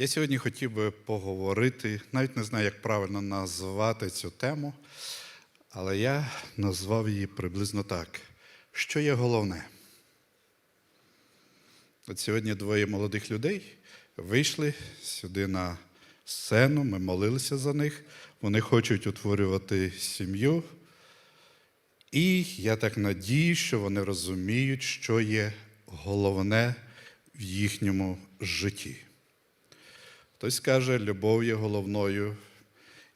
Я сьогодні хотів би поговорити, навіть не знаю, як правильно назвати цю тему, але я назвав її приблизно так. Що є головне? От сьогодні двоє молодих людей вийшли сюди на сцену, ми молилися за них. Вони хочуть утворювати сім'ю. І я так надію, що вони розуміють, що є головне в їхньому житті. Хтось каже, любов є головною.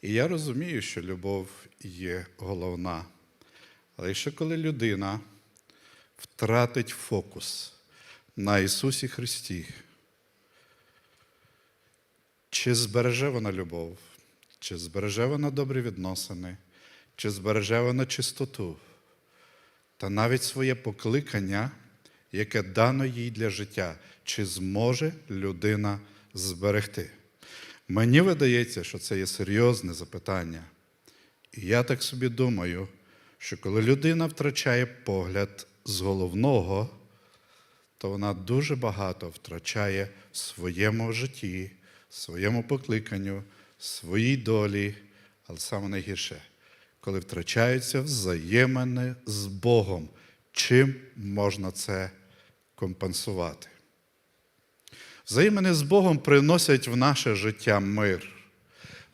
І я розумію, що любов є головна. Але якщо коли людина втратить фокус на Ісусі Христі, чи збереже вона любов, чи збереже вона добрі відносини, чи збереже вона чистоту, та навіть своє покликання, яке дано їй для життя, чи зможе людина зберегти? Мені видається, що це є серйозне запитання. І я так собі думаю, що коли людина втрачає погляд з головного, то вона дуже багато втрачає в своєму житті, в своєму покликанню, в своїй долі, але саме найгірше, коли втрачаються взаємини з Богом, чим можна це компенсувати? Взаємини з Богом приносять в наше життя мир.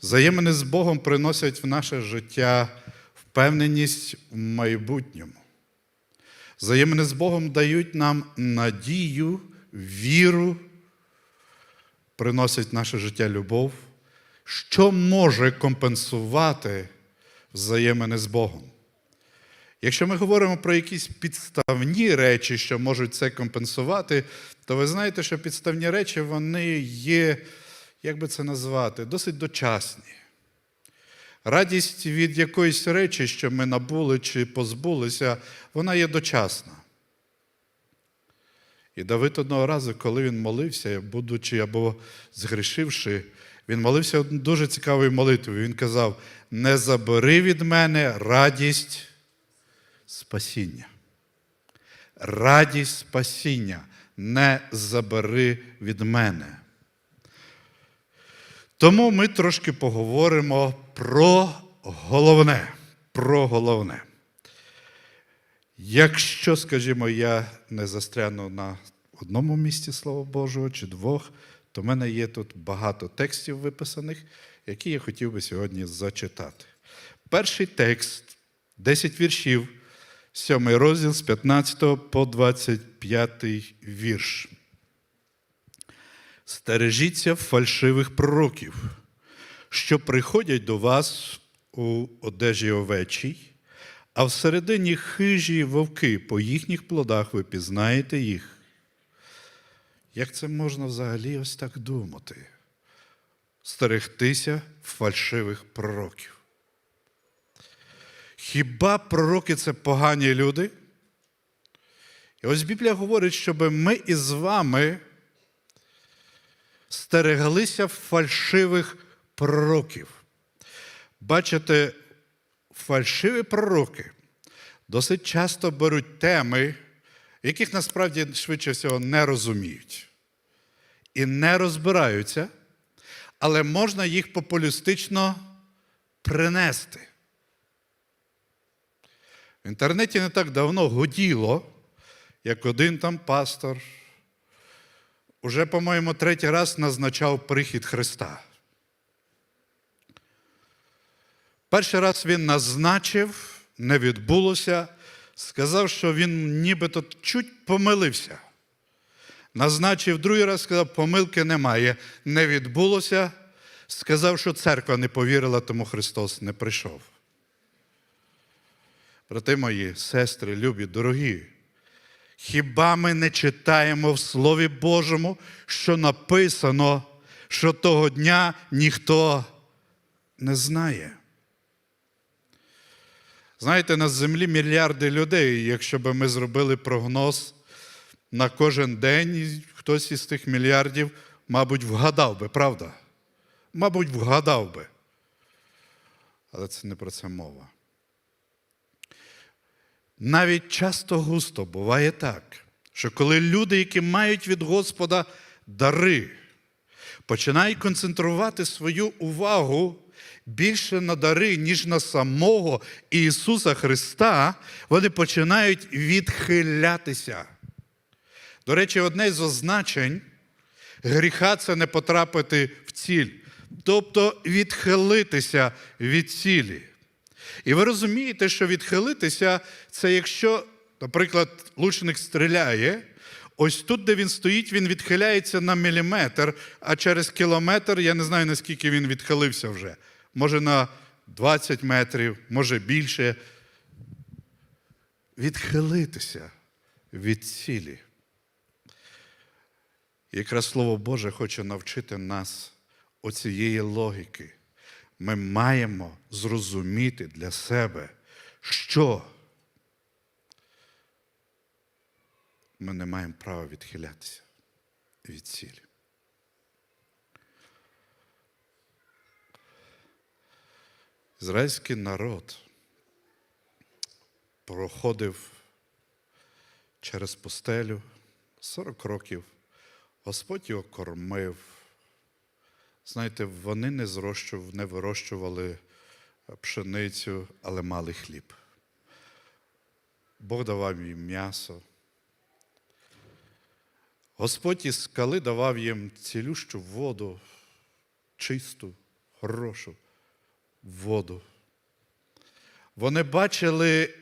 Взаємини з Богом приносять в наше життя впевненість в майбутньому. Взаємини з Богом дають нам надію, віру, приносять в наше життя любов, що може компенсувати взаємини з Богом. Якщо ми говоримо про якісь підставні речі, що можуть це компенсувати, то ви знаєте, що підставні речі вони є, як би це назвати, досить дочасні. Радість від якоїсь речі, що ми набули чи позбулися, вона є дочасна. І Давид одного разу, коли він молився, будучи або згрішивши, він молився дуже цікавою молитвою. Він казав: не забери від мене радість спасіння. Радість спасіння не забери від мене. Тому ми трошки поговоримо про головне. Про головне. Якщо, скажімо, я не застряну на одному місці Слова Божого чи двох, то в мене є тут багато текстів виписаних, які я хотів би сьогодні зачитати. Перший текст 10 віршів, 7 розділ з 15 по 25 вірш. Стережіться фальшивих пророків, що приходять до вас у одежі овечій, а всередині хижі вовки, по їхніх плодах ви пізнаєте їх. Як це можна взагалі ось так думати? Стерегтися фальшивих пророків. Хіба пророки це погані люди? І ось Біблія говорить, щоб ми із вами стереглися фальшивих пророків. Бачите, фальшиві пророки досить часто беруть теми, яких насправді швидше всього не розуміють і не розбираються, але можна їх популістично принести. В інтернеті не так давно годіло, як один там пастор уже, по-моєму, третій раз назначав прихід Христа. Перший раз він назначив, не відбулося, сказав, що він нібито чуть помилився. Назначив другий раз, сказав, помилки немає, не відбулося. Сказав, що церква не повірила, тому Христос не прийшов. Брати мої, сестри, любі, дорогі, хіба ми не читаємо в Слові Божому, що написано, що того дня ніхто не знає? Знаєте, на землі мільярди людей, якщо б ми зробили прогноз на кожен день, хтось із тих мільярдів, мабуть, вгадав би, правда? Мабуть, вгадав би. Але це не про це мова. Навіть часто густо буває так, що коли люди, які мають від Господа дари, починають концентрувати свою увагу більше на дари, ніж на самого Ісуса Христа, вони починають відхилятися. До речі, одне з означень гріха це не потрапити в ціль, тобто відхилитися від цілі. І ви розумієте, що відхилитися це якщо, наприклад, лучник стріляє, ось тут, де він стоїть, він відхиляється на міліметр, а через кілометр я не знаю, наскільки він відхилився вже. Може на 20 метрів, може більше. Відхилитися від цілі. Якраз Слово Боже хоче навчити нас оцієї логіки. Ми маємо зрозуміти для себе, що ми не маємо права відхилятися від цілі. Ізраїльський народ проходив через пустелю 40 років. Господь його кормив. Знаєте, вони не, зрощув, не вирощували пшеницю, але мали хліб. Бог давав їм м'ясо. Господь із скали давав їм цілющу воду, чисту, хорошу воду. Вони бачили,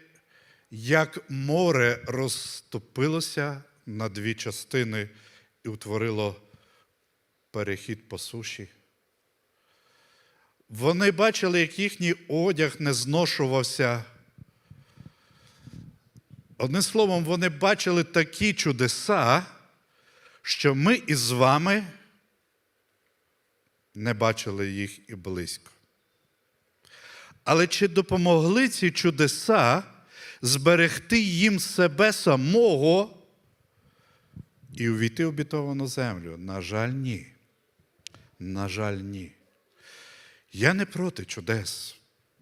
як море розтопилося на дві частини і утворило перехід по суші. Вони бачили, як їхній одяг не зношувався. Одним словом, вони бачили такі чудеса, що ми із вами не бачили їх і близько. Але чи допомогли ці чудеса зберегти їм себе самого і увійти в обітовану землю? На жаль, ні. На жаль, ні. Я не проти чудес.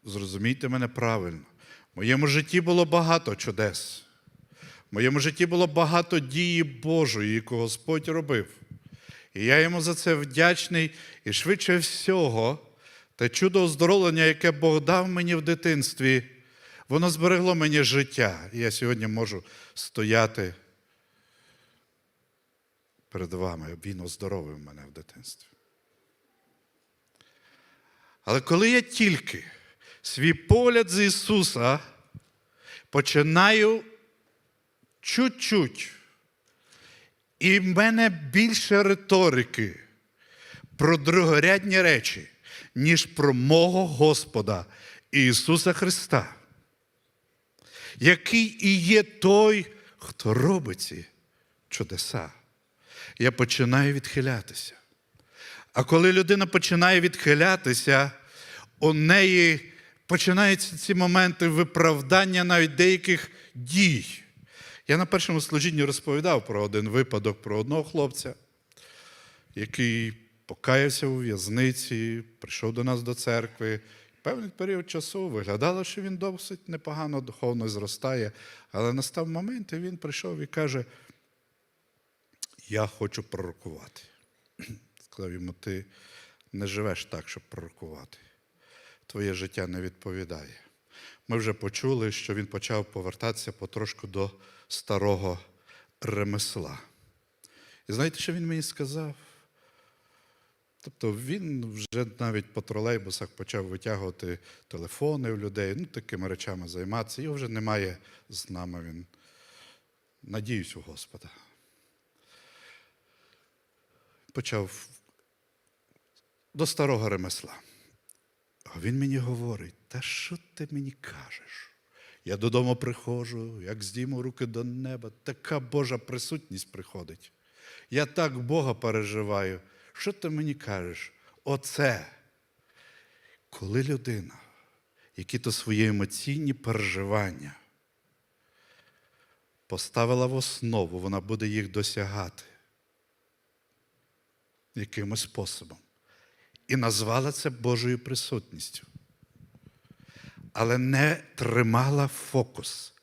Зрозумійте мене правильно. В моєму житті було багато чудес. В моєму житті було багато дії Божої, яку Господь робив. І я йому за це вдячний і швидше всього, те чудо оздоровлення, яке Бог дав мені в дитинстві, воно зберегло мені життя. І я сьогодні можу стояти перед вами. Він оздоровив мене в дитинстві. Але коли я тільки свій погляд з Ісуса починаю чуть-чуть, і в мене більше риторики про другорядні речі, ніж про мого Господа Ісуса Христа, який і є той, хто робить ці чудеса. Я починаю відхилятися. А коли людина починає відхилятися, у неї починаються ці моменти виправдання навіть деяких дій. Я на першому служінні розповідав про один випадок про одного хлопця, який покаявся у в'язниці, прийшов до нас до церкви. Певний період часу виглядало, що він досить непогано духовно зростає, але настав момент, і він прийшов і каже: Я хочу пророкувати. Сказав йому, ти не живеш так, щоб пророкувати. Твоє життя не відповідає. Ми вже почули, що він почав повертатися потрошку до старого ремесла. І знаєте, що він мені сказав? Тобто він вже навіть по тролейбусах почав витягувати телефони у людей, ну, такими речами займатися. Його вже немає з нами. Він надіюсь у Господа. Почав до старого ремесла. А він мені говорить, та що ти мені кажеш? Я додому приходжу, як здійму руки до неба, така Божа присутність приходить. Я так Бога переживаю. Що ти мені кажеш? Оце, коли людина, які то свої емоційні переживання поставила в основу, вона буде їх досягати якимось способом. І назвала це Божою присутністю. Але не тримала фокус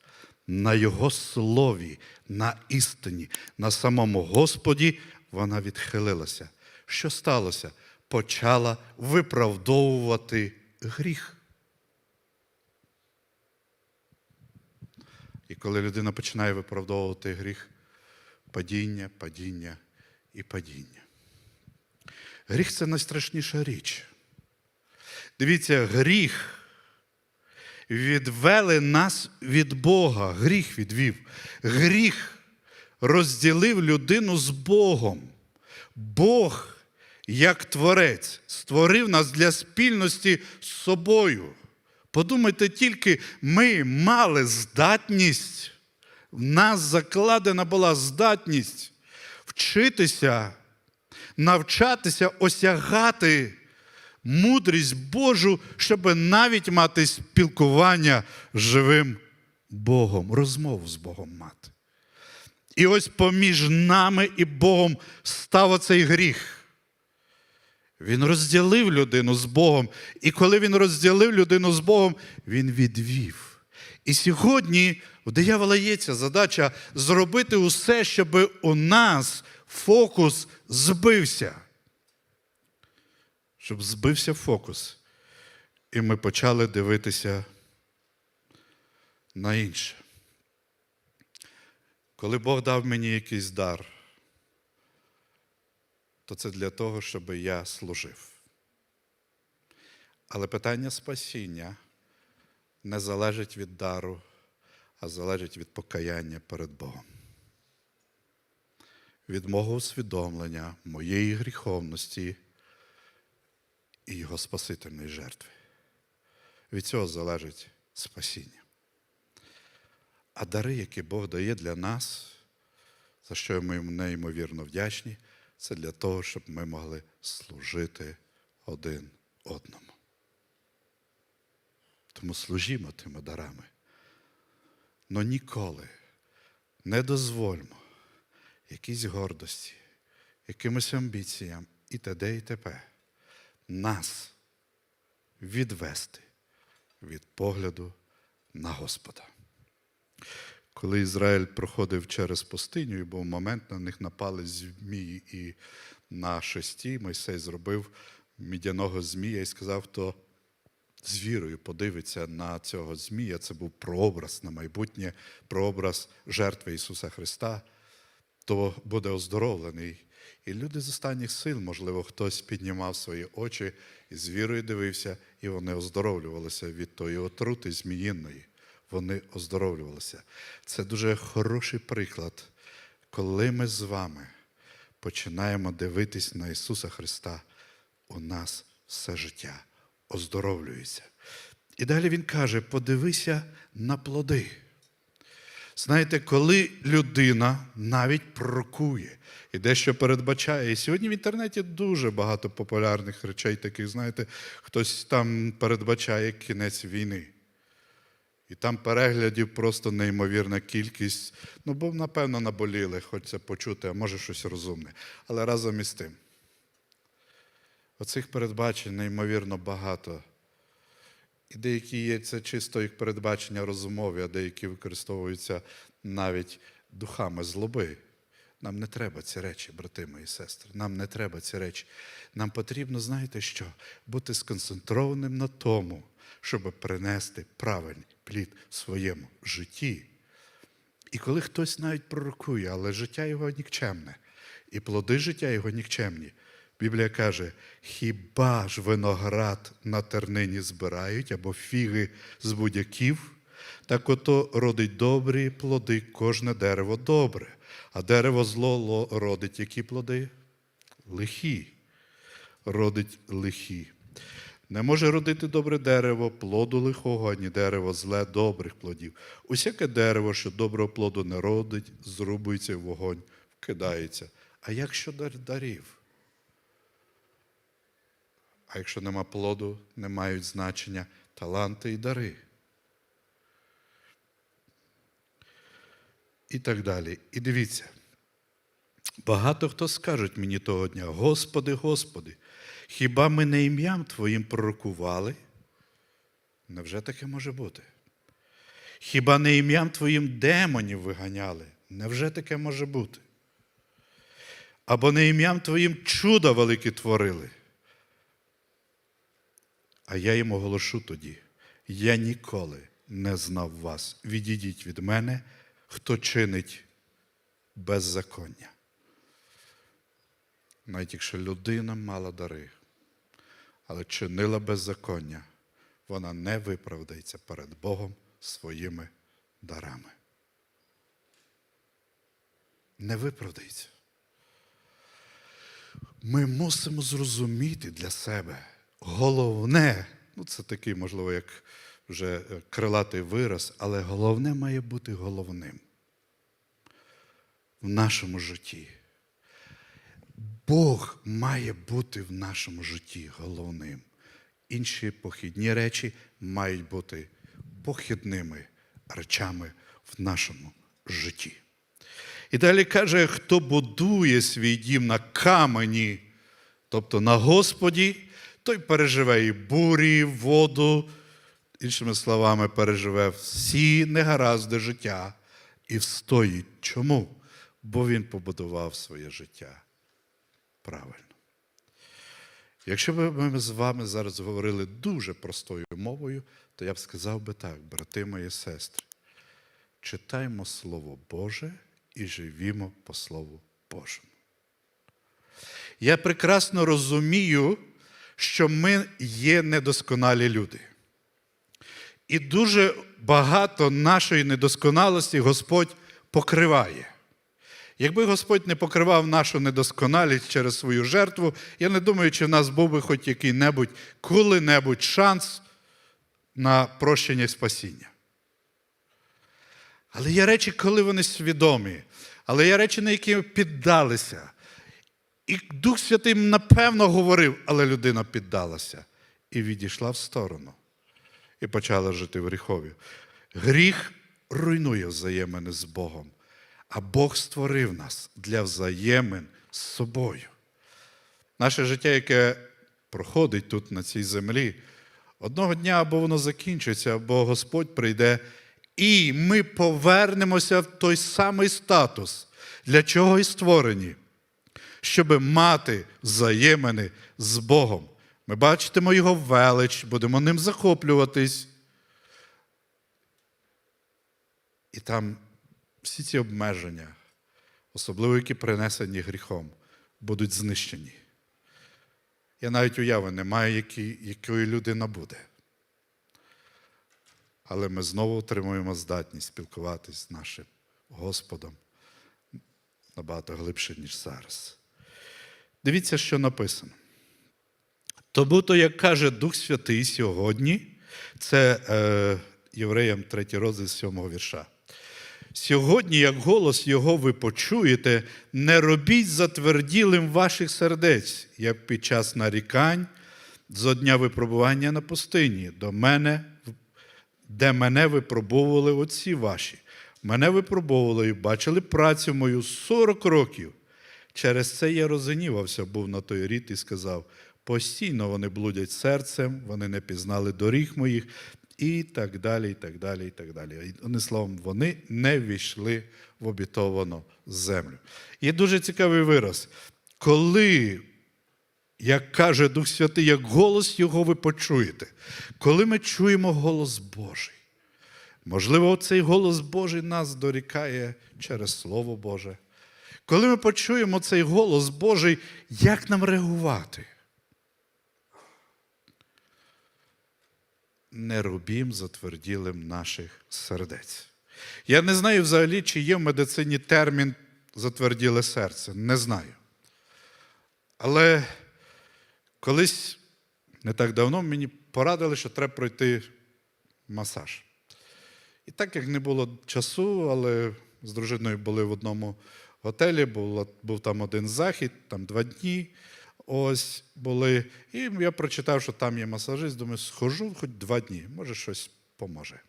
на Його слові, на істині, на самому Господі вона відхилилася. що сталося? Почала виправдовувати гріх. І коли людина починає виправдовувати гріх, падіння, падіння і падіння. Гріх це найстрашніша річ. Дивіться, гріх відвели нас від Бога. Гріх відвів. Гріх розділив людину з Богом. Бог, як творець, створив нас для спільності з собою. Подумайте тільки, ми мали здатність, в нас закладена була здатність вчитися, навчатися осягати мудрість Божу, щоб навіть мати спілкування з живим Богом, розмову з Богом мати. І ось поміж нами і Богом став оцей гріх. Він розділив людину з Богом. І коли він розділив людину з Богом, він відвів. І сьогодні у диявола є ця задача зробити усе, щоб у нас фокус збився. Щоб збився фокус. І ми почали дивитися на інше. Коли Бог дав мені якийсь дар, то це для того, щоб я служив. Але питання спасіння не залежить від дару, а залежить від покаяння перед Богом. Від мого усвідомлення, моєї гріховності і Його Спасительної жертви. Від цього залежить спасіння. А дари, які Бог дає для нас, за що ми неймовірно вдячні, це для того, щоб ми могли служити один одному. Тому служімо тими дарами. Но ніколи не дозвольмо якійсь гордості, якимось амбіціям і т.д. і т.п. нас відвести від погляду на Господа. Коли Ізраїль проходив через пустиню, і був момент, на них напали змії, і на шесті Мойсей зробив мідяного змія і сказав, хто з вірою подивиться на цього змія. Це був прообраз на майбутнє, прообраз жертви Ісуса Христа, то буде оздоровлений. І люди з останніх сил, можливо, хтось піднімав свої очі і з вірою дивився, і вони оздоровлювалися від тої отрути зміїної вони оздоровлювалися. Це дуже хороший приклад, коли ми з вами починаємо дивитись на Ісуса Христа, у нас все життя оздоровлюється. І далі Він каже: подивися на плоди. Знаєте, коли людина навіть пророкує і дещо передбачає. І сьогодні в інтернеті дуже багато популярних речей, таких, знаєте, хтось там передбачає кінець війни. І там переглядів просто неймовірна кількість. Ну, бо, напевно, наболіли, хочеться почути, а може щось розумне. Але разом із тим. Оцих передбачень неймовірно багато. І деякі є це чисто як передбачення розумові, а деякі використовуються навіть духами злоби. Нам не треба ці речі, брати мої сестри. Нам не треба ці речі. Нам потрібно, знаєте що, бути сконцентрованим на тому, щоб принести правильний плід в своєму житті. І коли хтось навіть пророкує, але життя його нікчемне, і плоди життя його нікчемні, Біблія каже: хіба ж виноград на тернині збирають або фіги з будяків? Так ото родить добрі плоди, кожне дерево добре, а дерево зло родить які плоди? Лихі. Родить лихі. Не може родити добре дерево, плоду лихого, ані дерево зле добрих плодів. Усяке дерево, що доброго плоду не родить, зрубується в вогонь, вкидається. А як щодо дарів? А якщо нема плоду, не мають значення таланти і дари. І так далі. І дивіться, багато хто скажуть мені того дня: Господи, Господи, хіба ми не ім'ям Твоїм пророкували? Невже таке може бути? Хіба не ім'ям Твоїм демонів виганяли? Невже таке може бути? або не ім'ям Твоїм чуда великі творили. А я їм оголошу тоді: я ніколи не знав вас. Відійдіть від мене, хто чинить беззаконня. Навіть якщо людина мала дари, але чинила беззаконня, вона не виправдається перед Богом своїми дарами. Не виправдається. Ми мусимо зрозуміти для себе головне, ну це такий, можливо, як вже е, крилатий вираз, але головне має бути головним в нашому житті. Бог має бути в нашому житті головним. Інші похідні речі мають бути похідними речами в нашому житті. І далі каже, хто будує свій дім на камені, тобто на Господі, той переживе і бурі, і воду, іншими словами, переживе всі негаразди життя і встоїть. Чому? Бо він побудував своє життя правильно. Якщо б ми з вами зараз говорили дуже простою мовою, то я б сказав би так, брати мої сестри, читаймо Слово Боже і живімо по Слову Божому. Я прекрасно розумію, що ми є недосконалі люди. І дуже багато нашої недосконалості Господь покриває. Якби Господь не покривав нашу недосконалість через свою жертву, я не думаю, чи в нас був би хоч який-небудь, коли-небудь шанс на прощення і спасіння. Але є речі, коли вони свідомі, але є речі, на які піддалися. І Дух Святий, напевно, говорив, але людина піддалася і відійшла в сторону. І почала жити в гріхові. Гріх руйнує взаємини з Богом, а Бог створив нас для взаємин з собою. Наше життя, яке проходить тут, на цій землі, одного дня або воно закінчиться, або Господь прийде, і ми повернемося в той самий статус, для чого і створені, щоб мати взаємини з Богом. Ми бачитимо Його велич, будемо ним захоплюватись. І там всі ці обмеження, особливо які принесені гріхом, будуть знищені. Я навіть уяви не маю, якої людина буде. Але ми знову отримуємо здатність спілкуватись з нашим Господом набагато глибше, ніж зараз. Дивіться, що написано. Тому то, як каже Дух Святий сьогодні, це е, Євреям 3 розділ 7 вірша. Сьогодні, як голос Його ви почуєте, не робіть затверділим ваших сердець, як під час нарікань зо дня випробування на пустині, до мене, де мене випробовували отці ваші. Мене випробовували і бачили працю мою 40 років. Через це я розгнівався, був на той рід і сказав: постійно вони блудять серцем, вони не пізнали доріг моїх, і так далі, і так далі, і так далі. І, Одним словом, вони не війшли в обітовану землю. Є дуже цікавий вираз. Коли, як каже Дух Святий, як голос Його ви почуєте, коли ми чуємо голос Божий, можливо, цей голос Божий нас дорікає через Слово Боже. Коли ми почуємо цей голос Божий, як нам реагувати? Не робім затверділим наших сердець. Я не знаю взагалі, чи є в медицині термін затверділе серце. Не знаю. Але колись не так давно мені порадили, що треба пройти масаж. І так як не було часу, але з дружиною були в одному готелі, був, був там один захід, там два дні. Ось були. І я прочитав, що там є масажист, думаю, схожу хоч два дні, може щось поможе.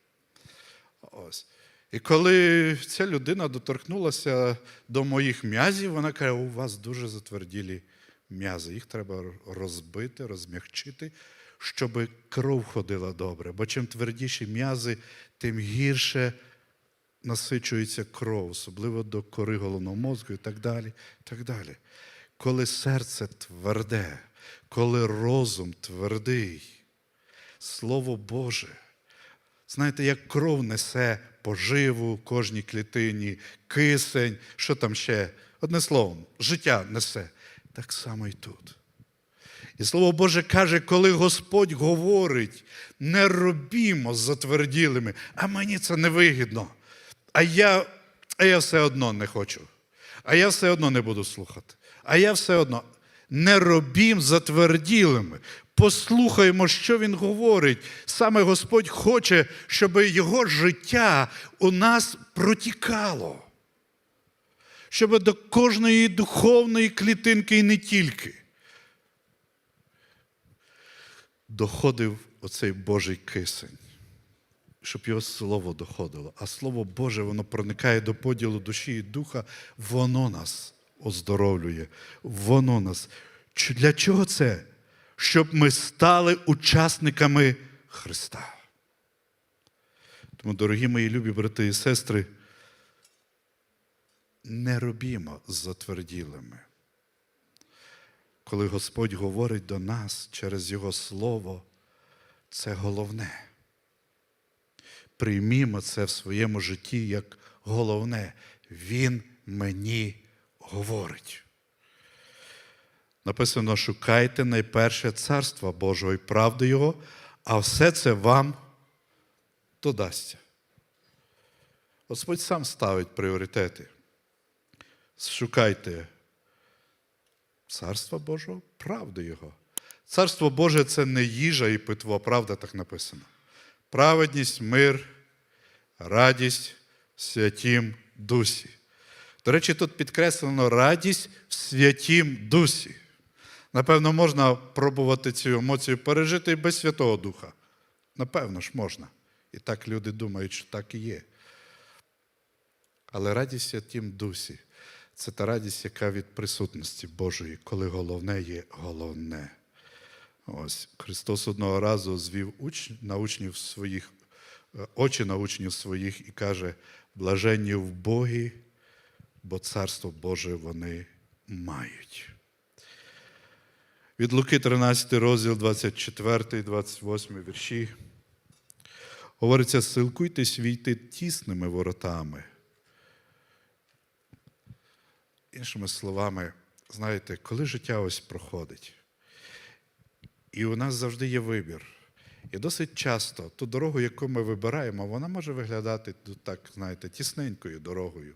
Ось. І коли ця людина доторкнулася до моїх м'язів, вона каже, у вас дуже затверділі м'язи. Їх треба розбити, розмягчити, щоб кров ходила добре. Бо чим твердіші м'язи, тим гірше насичується кров, особливо до кори головного мозку і так далі. так далі. коли серце тверде, коли розум твердий. Слово Боже. Знаєте, як кров несе поживу кожній клітині, кисень, що там ще? Одне словом, життя несе. Так само і тут. І слово Боже каже, коли Господь говорить, не робімо затверділими, а мені це не вигідно. А я, а я все одно не хочу. А я все одно не буду слухати. А я все одно не робім затверділими. Послухаємо, що Він говорить. Саме Господь хоче, щоб його життя у нас протікало. Щоб до кожної духовної клітинки і не тільки доходив оцей Божий кисень, щоб його слово доходило. А слово Боже, воно проникає до поділу душі і духа, воно нас оздоровлює, воно нас. Для чого це? Щоб ми стали учасниками Христа. Тому, дорогі мої любі брати і сестри, не робімо затверділими коли Господь говорить до нас через Його Слово, це головне. Приймімо це в своєму житті як головне. Він мені говорить. Написано: шукайте найперше царства Божого і правди Його, а все це вам додасться. Господь сам ставить пріоритети. Шукайте Царства Божого, правди Його. Царство Боже це не їжа і питво, правда так написано. Праведність, мир, радість в святім дусі. До речі, тут підкреслено радість в святім дусі. Напевно, можна пробувати цю емоцію пережити і без Святого Духа. Напевно ж, можна. І так люди думають, що так і є. Але радість в святім дусі це та радість, яка від присутності Божої, коли головне є головне. Ось Христос одного разу звів уч... на своїх, е, очі на учнів своїх і каже: блаженні в Богі, бо Царство Боже вони мають. Від Луки 13 розділ 24, 28 вірші. Говориться, силкуйтесь війти тісними воротами. Іншими словами, знаєте, коли життя ось проходить, і у нас завжди є вибір. І досить часто ту дорогу, яку ми вибираємо, вона може виглядати ну, так, знаєте, тісненькою дорогою.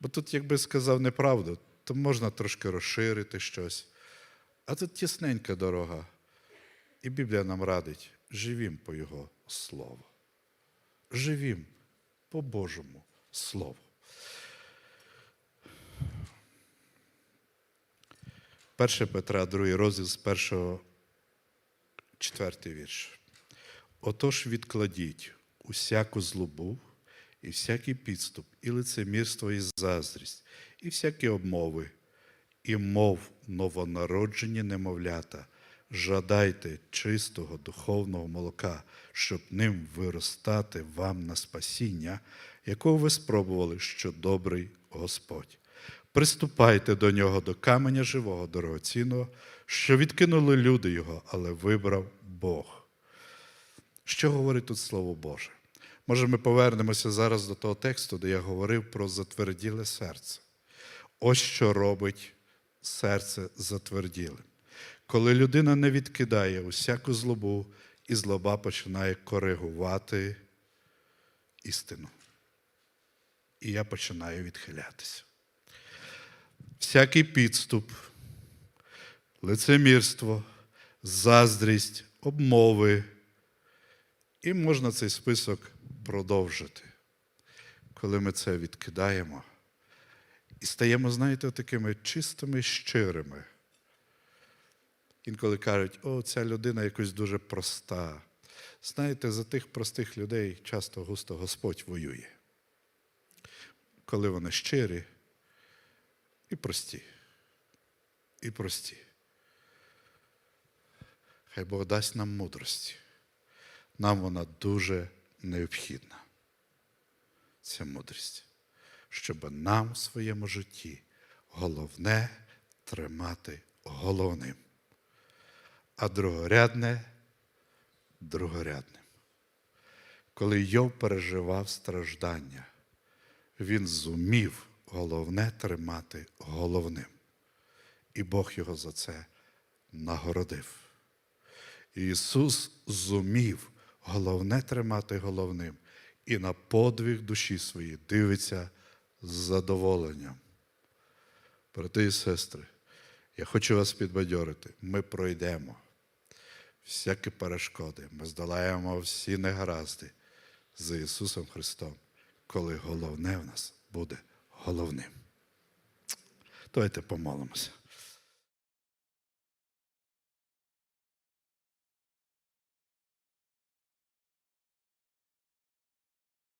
Бо тут, якби сказав неправду, то можна трошки розширити щось. А тут тісненька дорога. І Біблія нам радить: живім по Його Слову. Живім по Божому Слову. 1 Петра, 2 розділ з 1, 4 вірш. Отож відкладіть усяку злобу, і всякий підступ, і лицемірство, і заздрість, і всякі обмови, і мов новонароджені немовлята, жадайте чистого духовного молока, щоб ним виростати вам на спасіння, якого ви спробували, що добрий Господь. Приступайте до нього до каменя живого, дорогоцінного, що відкинули люди його, але вибрав Бог. Що говорить тут Слово Боже? Може, ми повернемося зараз до того тексту, де я говорив про затверділе серце. Ось що робить серце затверділим. Коли людина не відкидає усяку злобу, і злоба починає коригувати істину. І я починаю відхилятися всякий підступ, лицемірство, заздрість, обмови. І можна цей список продовжити. Коли ми це відкидаємо і стаємо, знаєте, такими чистими, щирими. Інколи кажуть, о, ця людина якось дуже проста. Знаєте, за тих простих людей часто густо Господь воює. Коли вони щирі, і прості. І прості. Хай Бог дасть нам мудрості. Нам вона дуже необхідна. Ця мудрість, щоб нам в своєму житті головне тримати головним, а другорядне другорядним. Коли Йов переживав страждання, він зумів головне тримати головним. І Бог його за це нагородив. Ісус зумів головне тримати головним і на подвиг душі своїй дивиться з задоволенням. Брати і сестри, я хочу вас підбадьорити. Ми пройдемо всякі перешкоди, ми здолаємо всі негаразди за Ісусом Христом, коли головне в нас буде головним. Давайте помолимося.